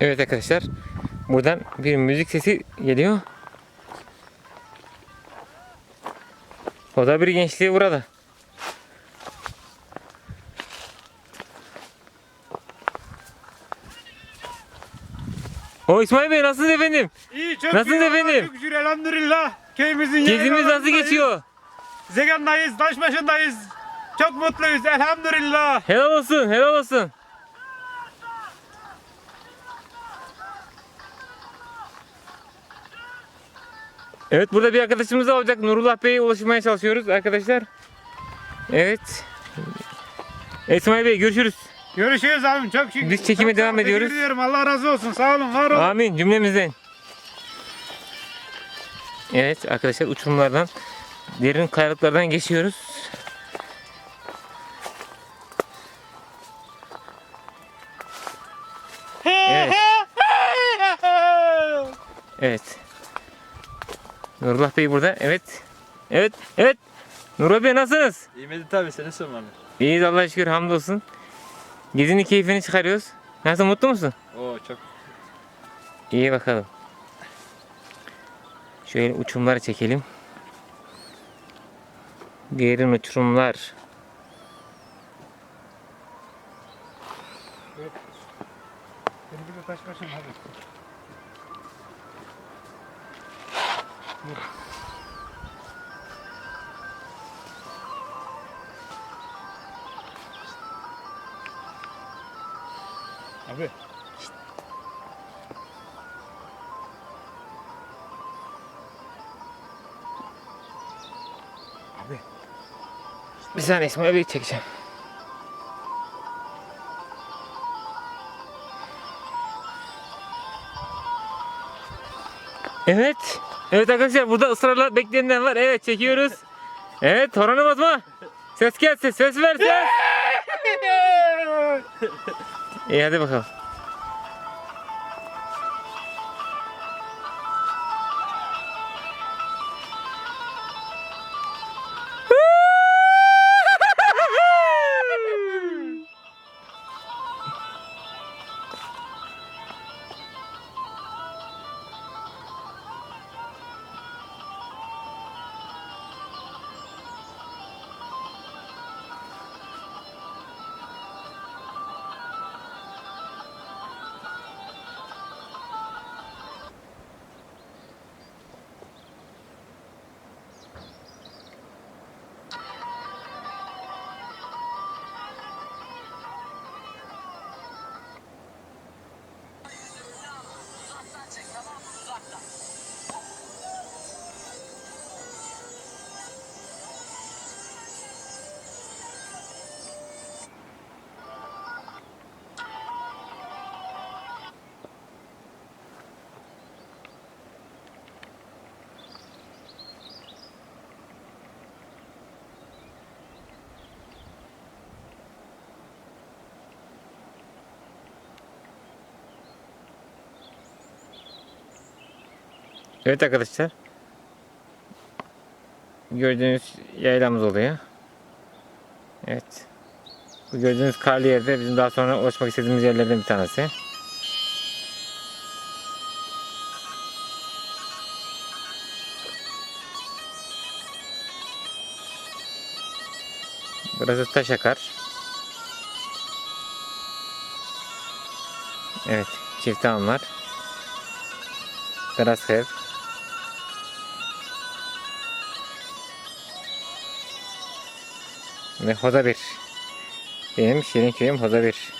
Evet arkadaşlar. Buradan bir müzik sesi geliyor. O da bir gençliği burada. O İsmail Bey nasılsınız efendim? İyi çok Nasılsınız iyi. efendim? Çok şükür elhamdülillah. Köyümüzün Gezimiz nasıl geçiyor? Zegan'dayız, Taşbaşı'ndayız. Çok mutluyuz elhamdülillah. Helal olsun, helal olsun. Evet burada bir arkadaşımız da olacak. Nurullah Bey'e ulaşmaya çalışıyoruz arkadaşlar. Evet. İsmail Bey görüşürüz. Görüşürüz abim çok şükür. Biz çekime Çok devam ediyoruz. Teşekkür. Allah razı olsun. Sağ olun, var olun. Amin cümlemizden. Evet arkadaşlar uçurumlardan derin kayalıklardan geçiyoruz. Evet. Evet. Nurullah Bey burada. Evet. Evet. Evet. Nurullah Bey nasılsınız? İyi Medit abi seni sormalı. İyiyiz Allah'a şükür hamdolsun. Gezinin keyfini çıkarıyoruz. Nasıl mutlu musun? Oo çok. İyi bakalım. Şöyle uçumları çekelim. Derin uçurumlar. Benim de Taşbaşı'm hadi. Abi. Abi. Bir saniye İsmail Bey çekeceğim. Evet. Evet arkadaşlar burada ısrarla bekleyenler var. Evet çekiyoruz. Evet Toran'ı basma. Ses gelsin ses ver ses. İyi hadi bakalım. Evet arkadaşlar. Gördüğünüz yaylamız oluyor. Evet. Bu gördüğünüz karlı yerde bizim daha sonra ulaşmak istediğimiz yerlerden bir tanesi. Burası Taşakar. Evet, çift tamamlar. Grashev. Ve Hoza 1. Benim Şirin köyüm Hoza 1.